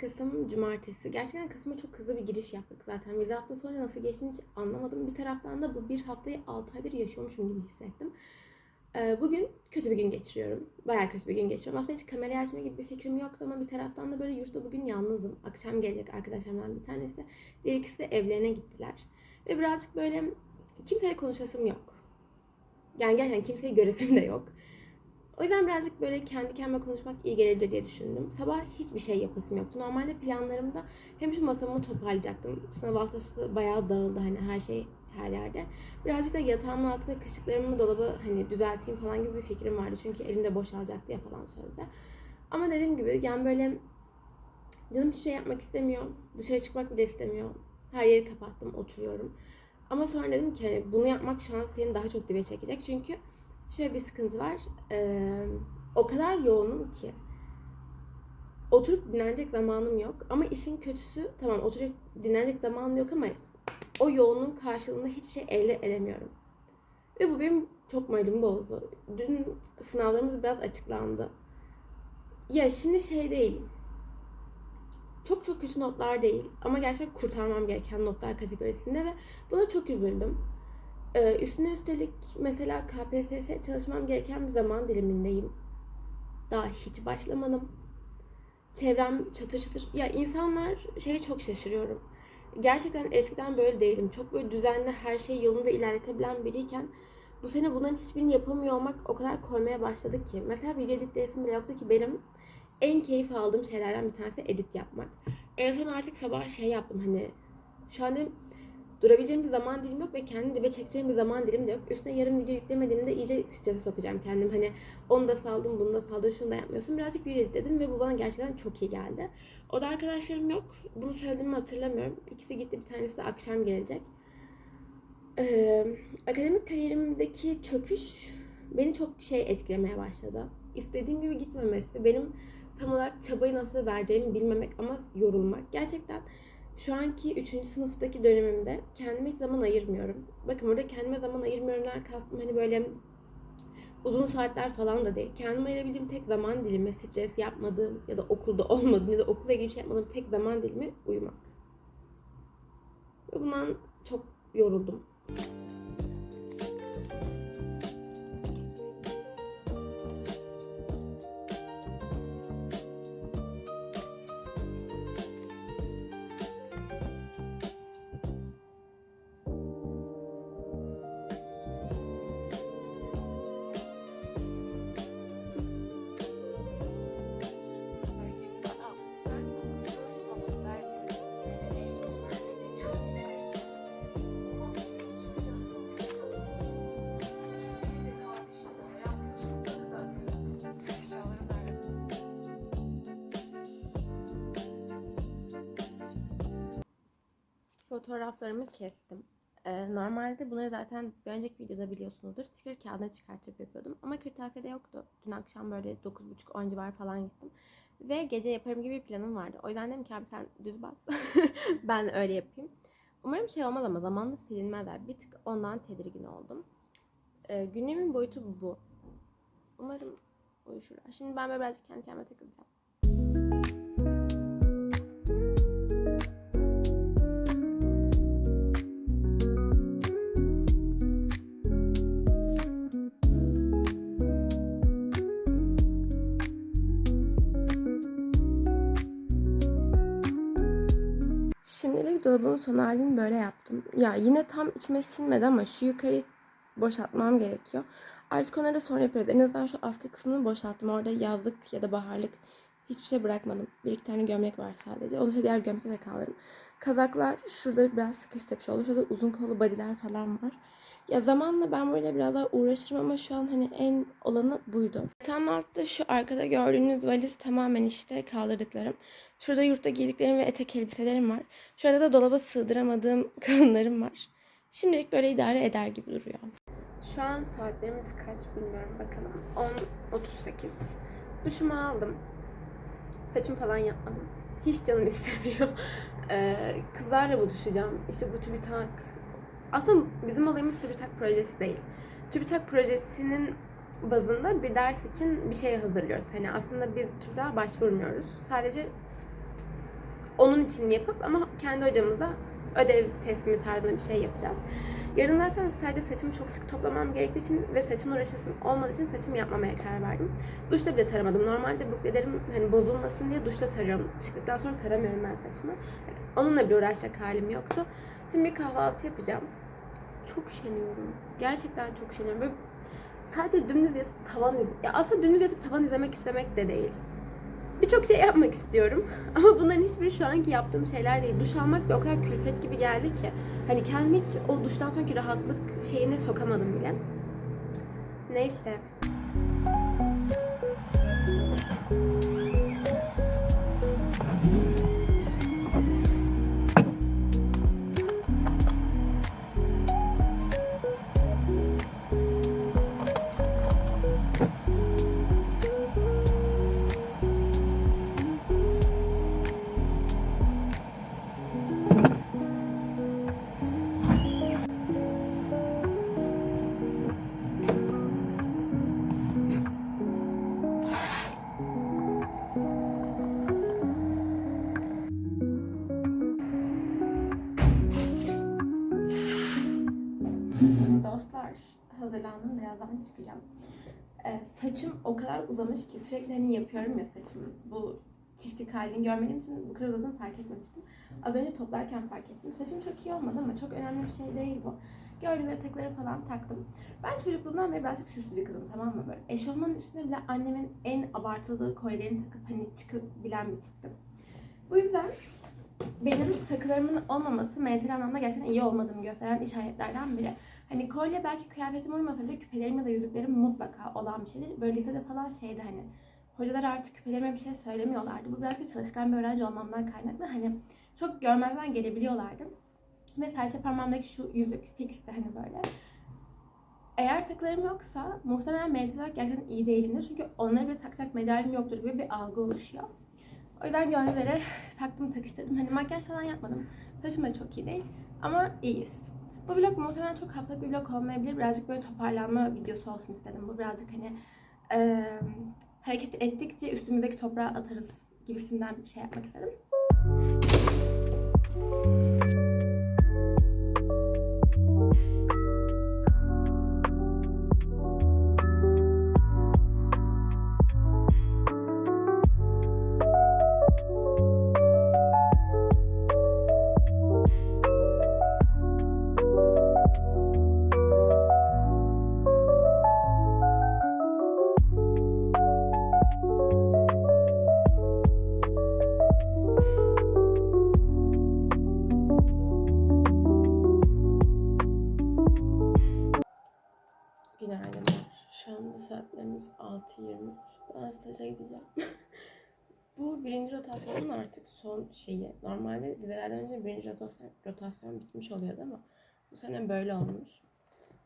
Kasım Cumartesi. Gerçekten Kasım'a çok hızlı bir giriş yaptık zaten. Vize hafta sonra nasıl geçtiğini hiç anlamadım. Bir taraftan da bu bir haftayı 6 aydır yaşıyormuşum gibi hissettim. Ee, Bugün kötü bir gün geçiriyorum. Bayağı kötü bir gün geçiriyorum. Aslında hiç kamerayı açma gibi bir fikrim yoktu ama bir taraftan da böyle yurtta bugün yalnızım. Akşam gelecek arkadaşlarımdan bir tanesi. Diğer ikisi de evlerine gittiler. Ve birazcık böyle kimseyle konuşasım yok. Yani gerçekten kimseyi göresim de yok. O yüzden birazcık böyle kendi kendime konuşmak iyi gelebilir diye düşündüm. Sabah hiçbir şey yapasım yoktu. Normalde planlarımda hem şu masamı toparlayacaktım. Sınav haftası bayağı dağıldı hani her şey her yerde. Birazcık da yatağımın altında kaşıklarımı dolabı hani düzelteyim falan gibi bir fikrim vardı. Çünkü elimde boşalacak diye falan söyledi. Ama dediğim gibi yani böyle canım hiçbir şey yapmak istemiyor. Dışarı çıkmak bile istemiyor. Her yeri kapattım, oturuyorum. Ama sonra dedim ki hani bunu yapmak şu an seni daha çok dibe çekecek. Çünkü şöyle bir sıkıntı var. Ee, o kadar yoğunum ki. Oturup dinlenecek zamanım yok. Ama işin kötüsü tamam oturup dinlenecek zamanım yok ama o yoğunluğun karşılığında hiçbir şey elde edemiyorum. Ve bu benim çok moralimi bozdu. Dün sınavlarımız biraz açıklandı. Ya şimdi şey değil. Çok çok kötü notlar değil. Ama gerçekten kurtarmam gereken notlar kategorisinde ve buna çok üzüldüm. Ee, üstüne üstelik mesela KPSS çalışmam gereken bir zaman dilimindeyim. Daha hiç başlamadım. Çevrem çatır çatır. Ya insanlar şeye çok şaşırıyorum. Gerçekten eskiden böyle değilim. Çok böyle düzenli her şeyi yolunda ilerletebilen biriyken bu sene bunların hiçbirini yapamıyor olmak o kadar koymaya başladı ki. Mesela video editleyesim bile yoktu ki benim en keyif aldığım şeylerden bir tanesi edit yapmak. En son artık sabah şey yaptım hani şu anda durabileceğim bir zaman dilim yok ve kendimi dibe çekeceğim bir zaman dilim de yok. Üstüne yarım video yüklemediğimde iyice strese sokacağım kendim. Hani onu da saldım, bunu da saldım, şunu da yapmıyorsun. Birazcık video editledim ve bu bana gerçekten çok iyi geldi. O da arkadaşlarım yok. Bunu söylediğimi hatırlamıyorum. İkisi gitti, bir tanesi de akşam gelecek. Ee, akademik kariyerimdeki çöküş beni çok şey etkilemeye başladı. İstediğim gibi gitmemesi, benim tam olarak çabayı nasıl vereceğimi bilmemek ama yorulmak. Gerçekten şu anki 3. sınıftaki dönemimde kendime hiç zaman ayırmıyorum. Bakın burada kendime zaman ayırmıyorumlar kastım hani böyle uzun saatler falan da değil. Kendime ayırabildiğim tek zaman dilimi stres yapmadığım ya da okulda olmadığım ya da okula ilgili şey yapmadığım tek zaman dilimi uyumak. Ve bundan çok yoruldum. Fotoğraflarımı kestim. Ee, normalde bunları zaten bir önceki videoda biliyorsunuzdur. Sticker kağıdına çıkartıp yapıyordum. Ama kırtasiyede yoktu. Dün akşam böyle 9.30-10 civar falan gittim. Ve gece yaparım gibi bir planım vardı. O yüzden dedim ki abi sen düz bas. ben öyle yapayım. Umarım şey olmaz ama zamanla silinmezler. Bir tık ondan tedirgin oldum. Ee, günlüğümün boyutu bu. Umarım uyuşurlar. Şimdi ben böyle birazcık kendi kendime takılacağım. Dolabımın son halini böyle yaptım. Ya yine tam içime sinmedi ama şu yukarıyı boşaltmam gerekiyor. Artık onları sonra yaparız. En azından şu askı kısmını boşalttım. Orada yazlık ya da baharlık hiçbir şey bırakmadım. Bir iki tane gömlek var sadece. Onu da diğer gömlekte de kaldırırım. Kazaklar şurada biraz sıkış tepiş oldu. Şurada uzun kollu bodyler falan var. Ya zamanla ben böyle biraz daha uğraşırım ama şu an hani en olanı buydu. Tam altta şu arkada gördüğünüz valiz tamamen işte kaldırdıklarım. Şurada yurtta giydiklerim ve etek elbiselerim var. Şurada da dolaba sığdıramadığım kalınlarım var. Şimdilik böyle idare eder gibi duruyor. Şu an saatlerimiz kaç bilmiyorum bakalım. 10.38. Duşumu aldım. Saçımı falan yapmadım. Hiç canım istemiyor. Ee, kızlarla buluşacağım. İşte bu TÜBİTAK. Aslında bizim olayımız TÜBİTAK projesi değil. TÜBİTAK projesinin bazında bir ders için bir şey hazırlıyoruz. Hani aslında biz TÜBİTAK'a başvurmuyoruz. Sadece onun için yapıp ama kendi hocamıza ödev teslimi tarzında bir şey yapacağız. Yarın zaten sadece saçımı çok sık toplamam gerektiği için ve saçımı uğraşasım olmadığı için saçımı yapmamaya karar verdim. Duşta bile taramadım. Normalde buklelerim hani bozulmasın diye duşta tarıyorum. Çıktıktan sonra taramıyorum ben saçımı. Onunla bile uğraşacak halim yoktu. Şimdi bir kahvaltı yapacağım. Çok üşeniyorum. Gerçekten çok üşeniyorum. Böyle sadece dümdüz yatıp tavan iz... Ya aslında dümdüz yatıp tavan izlemek istemek de değil. Birçok şey yapmak istiyorum. Ama bunların hiçbiri şu anki yaptığım şeyler değil. Duş almak bir o kadar külfet gibi geldi ki. Hani kendimi hiç o duştan sonraki rahatlık şeyine sokamadım bile. Neyse. Dostlar hazırlandım birazdan çıkacağım. Ee, saçım o kadar uzamış ki sürekli hani yapıyorum ya saçımı. Bu tiftik halini görmediğim için bu kadar uzadığını fark etmemiştim. Az önce toplarken fark ettim. Saçım çok iyi olmadı ama çok önemli bir şey değil bu. Gördüğünüz takıları falan taktım. Ben çocukluğumdan beri birazcık süslü bir kızım tamam mı böyle. Eşofmanın üstüne bile annemin en abartılı kolyelerini takıp hani çıkabilen bir tiptim. Bu yüzden benim takılarımın olmaması mental anlamda gerçekten iyi olmadığımı gösteren işaretlerden biri. Hani kolye belki kıyafetim uymasa bile küpelerim ya da yüzüklerim mutlaka olan bir şeydir. Böyle lisede falan şeydi hani hocalar artık küpelerime bir şey söylemiyorlardı. Bu birazcık çalışkan bir öğrenci olmamdan kaynaklı. Hani çok görmezden gelebiliyorlardı. Ve serçe parmağımdaki şu yüzük fixti hani böyle. Eğer takılarım yoksa muhtemelen mental olarak gerçekten iyi değilimdir. Çünkü onları bile takacak mecalim yoktur gibi bir algı oluşuyor. O yüzden gördüğünüz üzere taktım takıştırdım. Hani makyaj falan yapmadım. Saçım da çok iyi değil. Ama iyiyiz. Bu vlog muhtemelen çok haftalık bir vlog olmayabilir. Birazcık böyle toparlanma videosu olsun istedim. Bu birazcık hani e, hareket ettikçe üstümüzdeki toprağı atarız gibisinden bir şey yapmak istedim. Gideceğim. Bu birinci rotasyonun artık son şeyi. Normalde vizelerden önce birinci rotasyon, rotasyon bitmiş oluyordu ama bu sene böyle olmuş.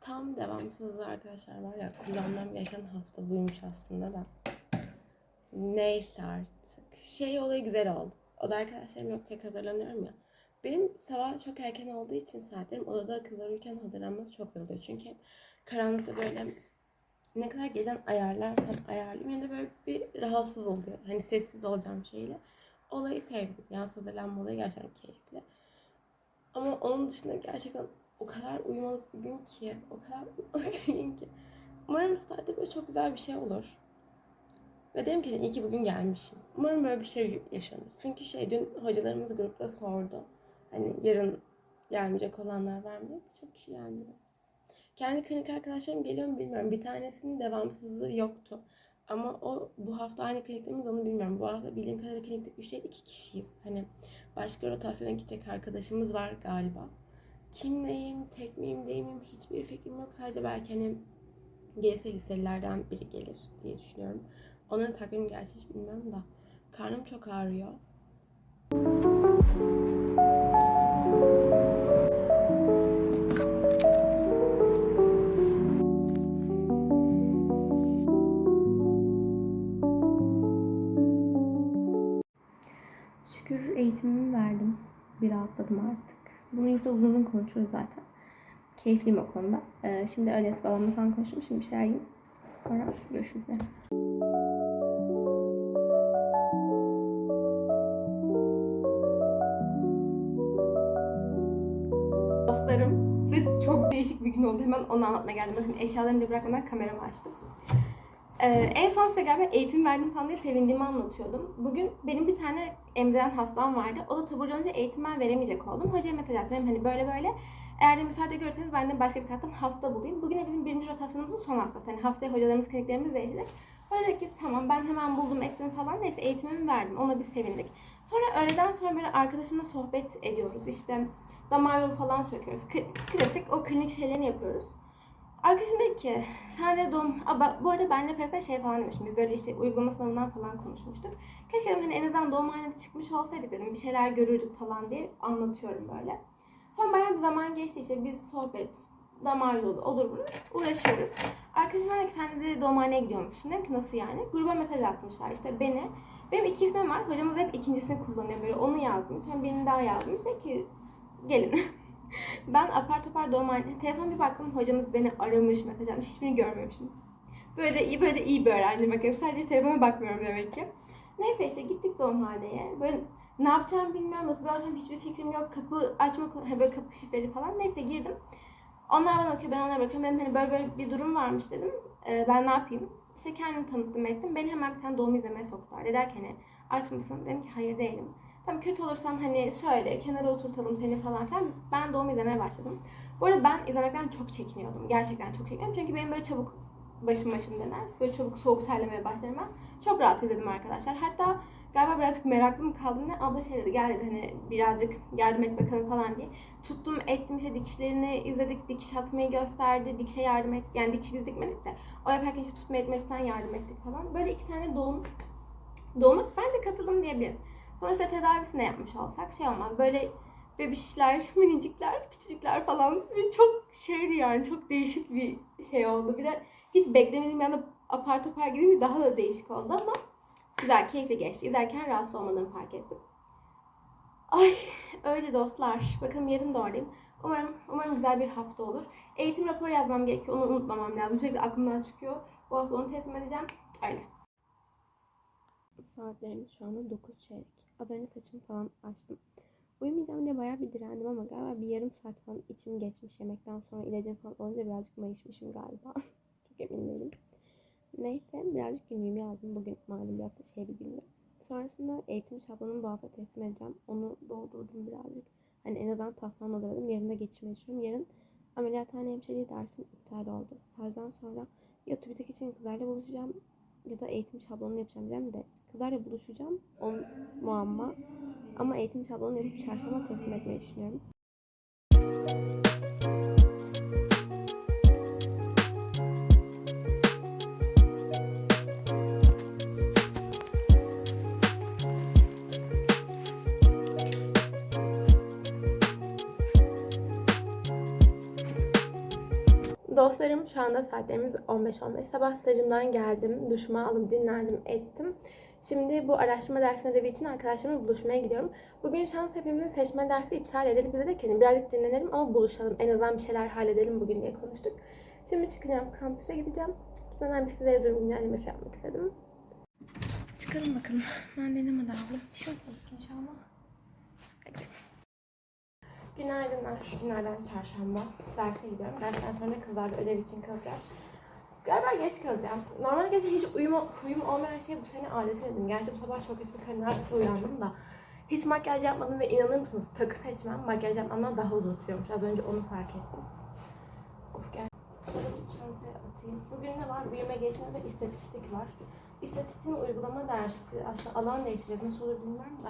Tam devamsızlığı arkadaşlar var ya kullanmam gereken hafta buymuş aslında da. Neyse artık. Şey olayı güzel oldu. O da arkadaşlarım yok tek hazırlanıyorum ya. Benim sabah çok erken olduğu için saatlerim odada kızlar uyurken hazırlanması çok zor oluyor. Çünkü karanlıkta böyle ne kadar gecen ayarlarsam ayarlayayım yine de böyle bir rahatsız oluyor. Hani sessiz olacağım şeyle. Olayı sevdim. Yalnız hazırlanma olayı gerçekten keyifli. Ama onun dışında gerçekten o kadar uyumalık bir gün ki, o kadar uyumalık bir gün ki. Umarım stadyumda böyle çok güzel bir şey olur. Ve dedim ki iyi ki bugün gelmişim. Umarım böyle bir şey yaşanır. Çünkü şey dün hocalarımız grupta sordu. Hani yarın gelmeyecek olanlar var mı. Çok kişi gelmiyor. Kendi klinik arkadaşlarım geliyor mu bilmiyorum. Bir tanesinin devamsızlığı yoktu. Ama o bu hafta aynı klinikte miyiz onu bilmiyorum. Bu hafta bildiğim kadarıyla klinikte 3 değil 2 kişiyiz. Hani başka rotasyona gidecek arkadaşımız var galiba. Kim neyim, tek miyim, değil miyim hiçbir fikrim yok. Sadece belki hani gelirse liselilerden biri gelir diye düşünüyorum. Onların takvimini gerçi hiç bilmiyorum da. Karnım çok ağrıyor. eğitimimi verdim. Bir rahatladım artık. Bunu yurtta uzun uzun konuşuruz zaten. Keyifliyim o konuda. Ee, şimdi öyleyse babamla falan konuştum. Şimdi bir şeyler yiyeyim. Sonra görüşürüz. Ben. dostlarım. Size çok değişik bir gün oldu. Hemen onu anlatmaya geldim. Bakın eşyalarımı da bırakmadan kameramı açtım. Ee, en son size galiba eğitim verdim falan diye sevincimi anlatıyordum. Bugün benim bir tane emziren hastam vardı. O da taburcu olunca eğitim ben veremeyecek oldum. Hocaya mesaj attım. Hani böyle böyle. Eğer de müsaade görürseniz ben de başka bir kattan hasta bulayım. Bugün de bizim birinci rotasyonumuzun son haftası. Hani haftaya hocalarımız, kliniklerimiz değişecek. Hoca ki tamam ben hemen buldum ettim falan. Neyse eğitimimi verdim. Ona bir sevindik. Sonra öğleden sonra böyle arkadaşımla sohbet ediyoruz. İşte damar yolu falan söküyoruz. K- klasik o klinik şeylerini yapıyoruz. Arkadaşım dedi ki sen de doğum... Aa, bu arada benle Ferhat'a şey falan demiştim. Biz böyle işte uygulama sınavından falan konuşmuştuk. Keşke dedim hani en azından doğumhanede çıkmış olsaydık dedim. Bir şeyler görürdük falan diye anlatıyorum böyle. Sonra bayağı bir zaman geçti işte biz sohbet, damar yolu, olur bunu uğraşıyoruz. Arkadaşım dedi ki sen de doğumhaneye gidiyormuşsun. Dedim ki nasıl yani? Gruba mesaj atmışlar işte beni. Benim iki ismim var. Hocamız hep ikincisini kullanıyor böyle. Onu yazmış. Sonra birini daha yazmış. Dedi ki gelin. ben apar topar doğumhane, telefon bir baktım hocamız beni aramış, mesaj atmış. Hiçbirini görmemişim. Böyle iyi, böyle iyi bir öğrenci bakın. Sadece telefona bakmıyorum demek ki. Neyse işte gittik doğumhaneye. Böyle ne yapacağımı bilmiyorum, nasıl yapacağım hiçbir fikrim yok. Kapı açma, böyle kapı şifreli falan. Neyse girdim. Onlar bana bakıyor, ben onlara bakıyorum. Benim hani böyle böyle bir durum varmış dedim. Ee, ben ne yapayım? İşte kendimi tanıttım ettim. Beni hemen bir tane doğum izlemeye soktular. Dediler ki hani aç? Dedim ki hayır değilim. Tamam kötü olursan hani söyle, kenara oturtalım seni falan filan. Ben doğum izlemeye başladım. Bu arada ben izlemekten çok çekiniyordum. Gerçekten çok çekiniyorum. Çünkü benim böyle çabuk başım başım döner. Böyle çabuk soğuk terlemeye başlarım ben. Çok rahat izledim arkadaşlar. Hatta galiba birazcık meraklı mı kaldım ne? Abla şey dedi gel dedi hani birazcık yardım et bakalım falan diye. Tuttum ettim işte dikişlerini izledik. Dikiş atmayı gösterdi. Dikişe yardım et. Yani dikiş biz dikmedik de. O yaparken işte tutma etmesinden yardım ettik falan. Böyle iki tane doğum doğuma bence katıldım diyebilirim. Sonuçta tedavisini yapmış olsak şey olmaz. Böyle bebişler, minicikler, küçücükler falan. Çok şeydi yani çok değişik bir şey oldu. Bir de hiç beklemediğim bir anda apar topar gidince daha da değişik oldu ama güzel, keyifli geçti. İzlerken rahatsız olmadığımı fark ettim. Ay öyle dostlar. Bakalım yarın da oradayım. Umarım, umarım güzel bir hafta olur. Eğitim raporu yazmam gerekiyor. Onu unutmamam lazım. Sürekli aklımdan çıkıyor. Bu hafta onu teslim edeceğim. Öyle. Saatlerimiz şu anda 9 çeyrek. Az önce saçımı falan açtım. Uyumayacağım diye bayağı bir direndim ama galiba bir yarım saat falan içim geçmiş. Yemekten sonra ilacım falan olunca birazcık mayışmışım galiba. Çok emin değilim. Neyse birazcık günlüğümü yazdım. Bugün malum biraz da şey bir gündü. Sonrasında eğitim şablonumu bu hafta teslim edeceğim. Onu doldurdum birazcık. Hani en azından taslağını hazırladım. Yarın da geçirmeyi düşünüyorum. Yarın ameliyathane hemşireliği dersim iptal oldu. Stajdan sonra ya TÜBİTAK için kızlarla buluşacağım ya da eğitim şablonunu yapacağım diyeceğim de kızlarla buluşacağım. O muamma. Ama eğitim şablonunu yapıp çarşamba teslim etmeyi düşünüyorum. Dostlarım şu anda saatlerimiz 15-15. Sabah stajımdan geldim. Duşumu alıp dinlendim ettim. Şimdi bu araştırma dersi ödevi için arkadaşlarımla buluşmaya gidiyorum. Bugün şans hepimizin seçme dersi iptal edelim. Bize de hani birazcık dinlenelim ama buluşalım. En azından bir şeyler halledelim bugün diye konuştuk. Şimdi çıkacağım. Kampüse gideceğim. Gitmeden bir sizlere durum güncellemesi yapmak istedim. Çıkalım bakalım. Mandalina da aldım. Bir şey yok inşallah. Hadi. Günaydınlar. Günlerden çarşamba. Derse gidiyorum. Dersten sonra kızlarla ödev için kalacağız. Galiba geç kalacağım. Normalde gerçekten hiç uyuma, huyum olmayan şey bu sene adet edindim. Gerçi bu sabah çok kötü bir karın ağrısıyla uyandım da. Hiç makyaj yapmadım ve inanır mısınız takı seçmem makyaj yapmamdan daha uzun sürüyormuş. Az önce onu fark ettim. Of gel. Şöyle bir çantaya atayım. Bugün ne var? Büyüme geçme ve istatistik var. İstatistiğin uygulama dersi. Aslında alan değiştireceğiz. Nasıl olur bilmiyorum da.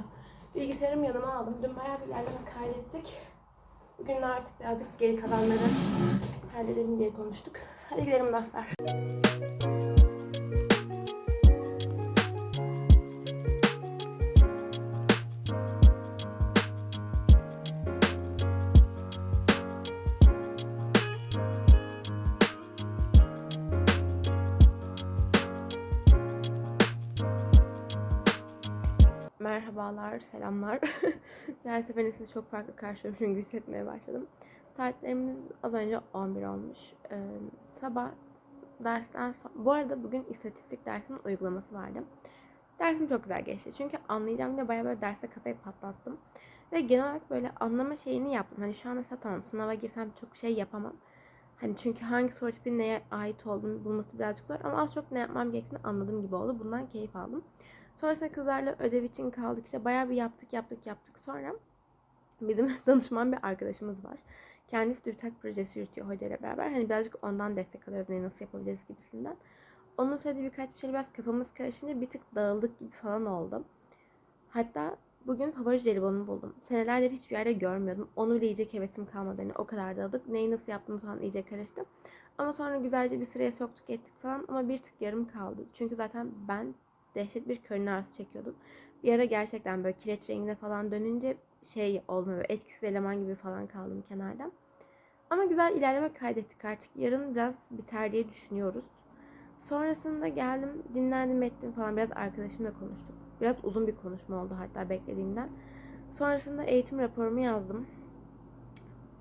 Bilgisayarım yanıma aldım. Dün bayağı bir ilerleme kaydettik. Bugün artık birazcık geri kalanları halledelim diye konuştuk. Hadi gidelim dostlar. Merhabalar, selamlar. Her seferinde sizi çok farklı karşılıyorum çünkü hissetmeye başladım. Saatlerimiz az önce 11 olmuş. Ee, sabah dersten sonra... Bu arada bugün istatistik dersinin uygulaması vardı. Dersim çok güzel geçti. Çünkü anlayacağım diye bayağı böyle derse kafayı patlattım. Ve genel olarak böyle anlama şeyini yaptım. Hani şu an mesela tamam sınava girsem çok şey yapamam. Hani çünkü hangi soru tipinin neye ait olduğunu bulması birazcık zor. Ama az çok ne yapmam gerektiğini anladığım gibi oldu. Bundan keyif aldım. Sonrasında kızlarla ödev için kaldık. İşte bayağı bir yaptık yaptık yaptık. Sonra bizim danışman bir arkadaşımız var. Kendisi TÜBİTAK projesi yürütüyor hocayla beraber. Hani birazcık ondan destek alıyoruz. Ne nasıl yapabiliriz gibisinden. Onun söylediği birkaç bir şey biraz kafamız karışınca bir tık dağıldık gibi falan oldu. Hatta bugün favori jelibonumu buldum. Senelerdir hiçbir yerde görmüyordum. Onu bile yiyecek hevesim kalmadı. Hani o kadar dağıldık. Neyi nasıl yaptığımı falan iyice karıştı. Ama sonra güzelce bir sıraya soktuk ettik falan. Ama bir tık yarım kaldı. Çünkü zaten ben dehşet bir körün ağrısı çekiyordum. Bir ara gerçekten böyle kireç rengine falan dönünce şey olmuyor. Etkisiz eleman gibi falan kaldım kenarda. Ama güzel ilerleme kaydettik artık. Yarın biraz biter diye düşünüyoruz. Sonrasında geldim, dinlendim ettim falan. Biraz arkadaşımla konuştuk. Biraz uzun bir konuşma oldu hatta beklediğimden. Sonrasında eğitim raporumu yazdım.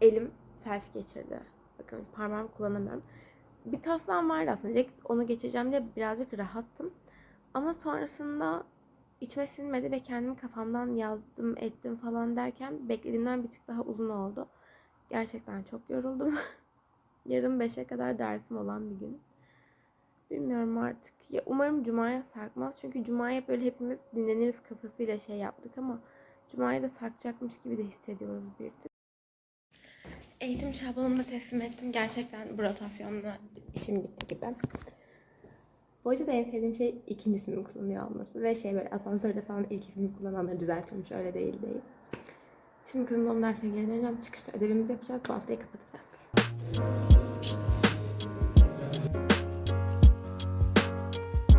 Elim felç geçirdi. Bakın parmağımı kullanamıyorum. Bir taslağım vardı aslında. Onu geçireceğim diye birazcık rahattım. Ama sonrasında içime sinmedi ve kendim kafamdan yazdım ettim falan derken beklediğimden bir tık daha uzun oldu. Gerçekten çok yoruldum. Yarın 5'e kadar dersim olan bir gün. Bilmiyorum artık. Ya umarım Cuma'ya sarkmaz. Çünkü Cuma'ya böyle hepimiz dinleniriz kafasıyla şey yaptık ama Cuma'ya da sarkacakmış gibi de hissediyoruz bir tık. Eğitim şablonumu da teslim ettim. Gerçekten bu rotasyonda işim bitti gibi. Bu arada en sevdiğim şey ikinci ismini kullanıyor olması. Ve şey böyle asansörde falan ilk ismini kullananları düzeltiyormuş. Öyle değil değil. Şimdi kızım doğum dersine geri döneceğim. Çıkışta ödevimizi yapacağız. Bu haftayı kapatacağız.